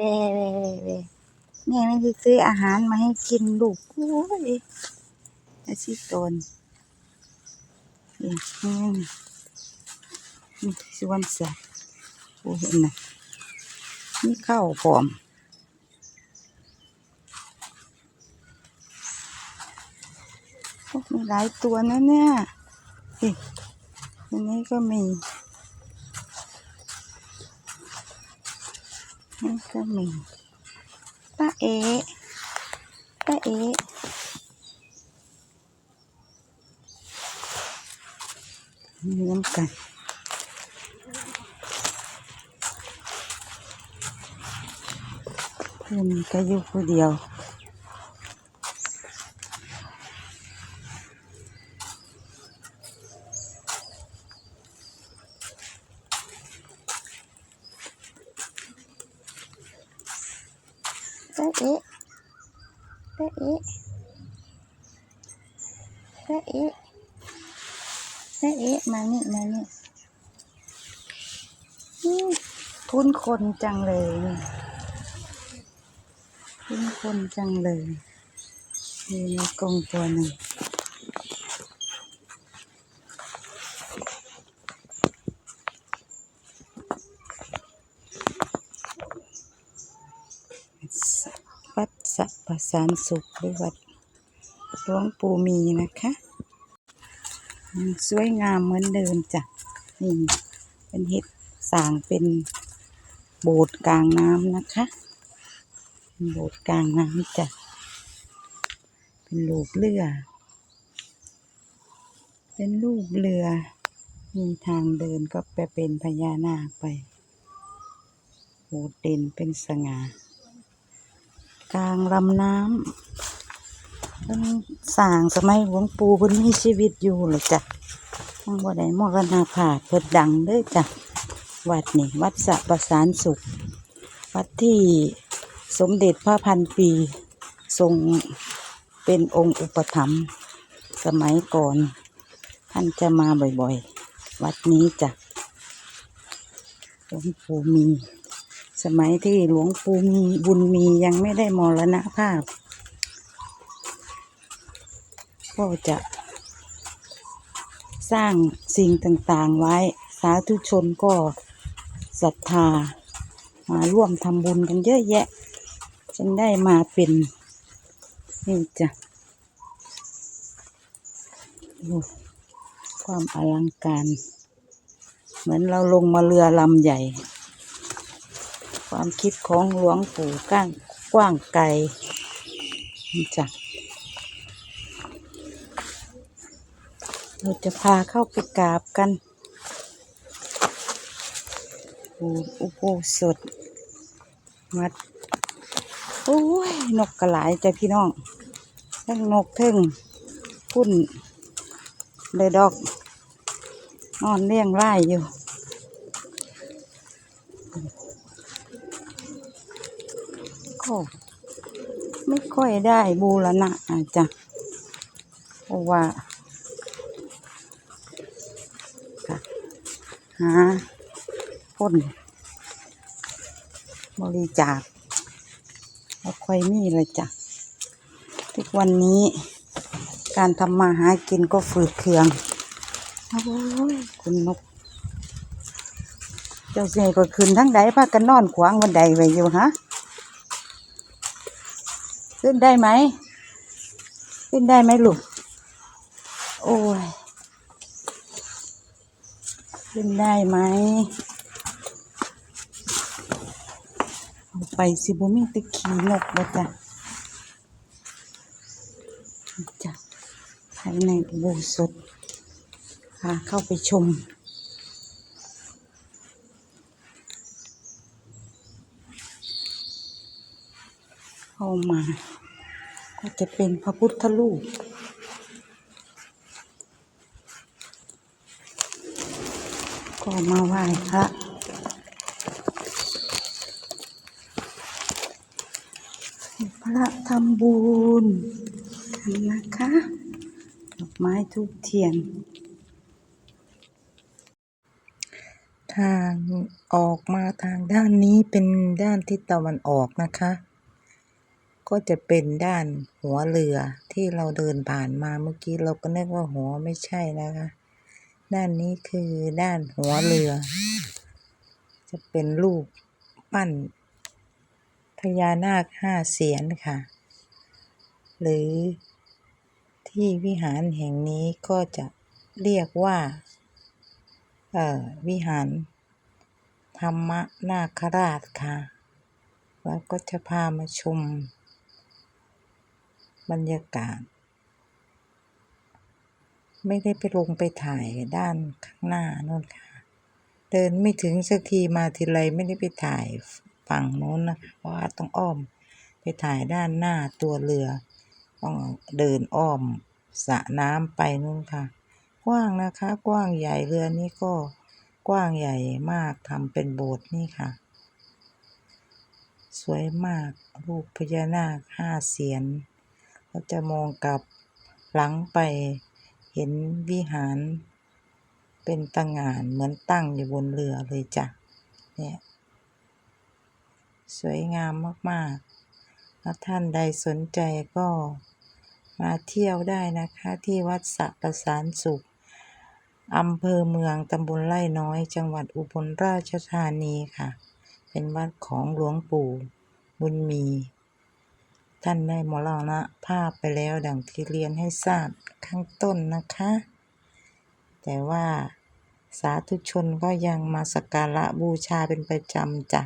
เว่เว่แม่ไม่ได้ซื้ออาหารมาให้กินลูกโอ้ยอาชิโตนนี่นี่นี่สวนสัตว์โอ้เห็นนะนี่ข้าวผอมโอ้มีหลายตัวนะเนี่ยนี่อันนี้ก็มี นี่ก็มีป้าเอ๋ป้าเอ๋เลี้ยงกันเพื่อนก็อยู่คนเดียว ตะอะตะเอะตะเอะตะเอะมานี่มานี่ทุนคนจังเลยทุนคนจังเลย มีกรงตัวหนึ่ง ดสะปรสานสุขหรือวัดหลวงปู่มีนะคะสวยงามเหมือนเดิมจ้ะนี่เป็นเห็ดสางเป็นโบสถ์กลางน้ำนะคะโบสถ์กลางน้ำจ้ะเป็นรูปเรือ เป็นรูปเรือ มีทางเดินก็ไปเป็นพญานาคไปโบสถ์เด่นเป็นสง่า กลางลำน้ำเพิ่นสร้างสมัยหลวงปู่เพิ่นมีชีวิตอยู่เลยจ้ะทั้งบ่ได้มรณภาพเพิ่นดังเด้อจ้ะวัดนี่วัดสะประสานสุข วัดที่สมเด็จพระพันปี ทรงเป็นองค์อุปถัมภ์สมัยก่อน ท่านจะมาบ่อยๆ วัดนี้จ้ะหลวงปู่มี สมัยที่หลวงปู่มีบุญมียังไม่ได้มรณภาพ ก็จะสร้างสิ่งต่างๆไว้สาธุชนก็ศรัทธามาร่วมทำบุญกันเยอะแยะ ฉันได้มาเป็นนี่จ้ะความอลังการ เหมือนเราลงมาเรือลำใหญ่ ความคิดของหลวงปู่ก้างกว้างไกลนี่จ้ะเราจะพาเข้าไปกราบกันปู่อุโบสถวัดโอ้ย นกกระหลายจ้ะพี่น้องทั้งนกทั้งพุ่นเลยดอก นอนเลี้ยงไร่อยู่็ไม่ค่อยได้บูรณะอาจจะเพราะว่าหาคนบริจาคแล้วค่อยมีเลยจ้ะทุกวันนี้การทำมาหากินก็ฝืดเคืองโอ้ยคุณนก เจ้าเสียก็ขึ้นทั้งใดพากันนอนขวางบันไดไว้อยู่ฮะ ขึ้นได้ไหม ขึ้นได้ไหมลูก โอ้ย ขึ้นได้ไหมเอาไปสิบุมีตะขี่นกบ่จ้ะจ้ะภายในอุโบสถพาเข้าไปชม เข้ามา ก็จะเป็นพระพุทธรูปก็มาไหว้พระพระทำบุญนนะคะดอกไม้ทูบเทียน ทางออกมาทางด้านนี้เป็นด้านทิศตะวันออกนะคะ ก็จะเป็นด้านหัวเรือที่เราเดินผ่านมาเมื่อกี้เราก็นึกว่าหัวไม่ใช่นะคะ ด้านนี้คือด้านหัวเรือ จะเป็นรูปปั้นพญานาคห้าเสียนค่ะ หรือที่วิหารแห่งนี้ก็จะเรียกว่าเอ่อวิหารธรรมนาคราชค่ะ แล้วก็จะพามาชม บรรยากาศ ไม่ได้ไปลงไปถ่ายด้านข้างหน้าโน่นค่ะ เดินไม่ถึงสักทีมาทีไรไม่ได้ไปถ่ายฝั่งโน้นนะคะเพราะว่าต้องอ้อมไปถ่ายด้านหน้าตัวเรือ ต้องเดินอ้อมสระน้ำไปนู่นค่ะ กว้างนะคะ กว้างใหญ่เรือนี้ก็กว้างใหญ่มากทำเป็นโบสถ์นี่ค่ะ สวยมากรูปพญานาคห้าเสียน เราจะมองกลับหลังไปเห็นวิหารเป็นตั้งงานเหมือนตั้งอยู่บนเรือเลยจ้ะ เนี่ย สวยงามมากๆ แล้วท่านใดสนใจก็มาเที่ยวได้นะคะ ที่วัดสะประสานสุขอำเภอเมืองตำบลไร่น้อย จังหวัดอุบลราชธานีค่ะ เป็นวัดของหลวงปู่บุญมี ท่านได้มรณภาพไปแล้วดังที่เรียนให้ทราบข้างต้นนะคะ แต่ว่าสาธุชนก็ยังมาสักการะบูชาเป็นประจำจ้ะ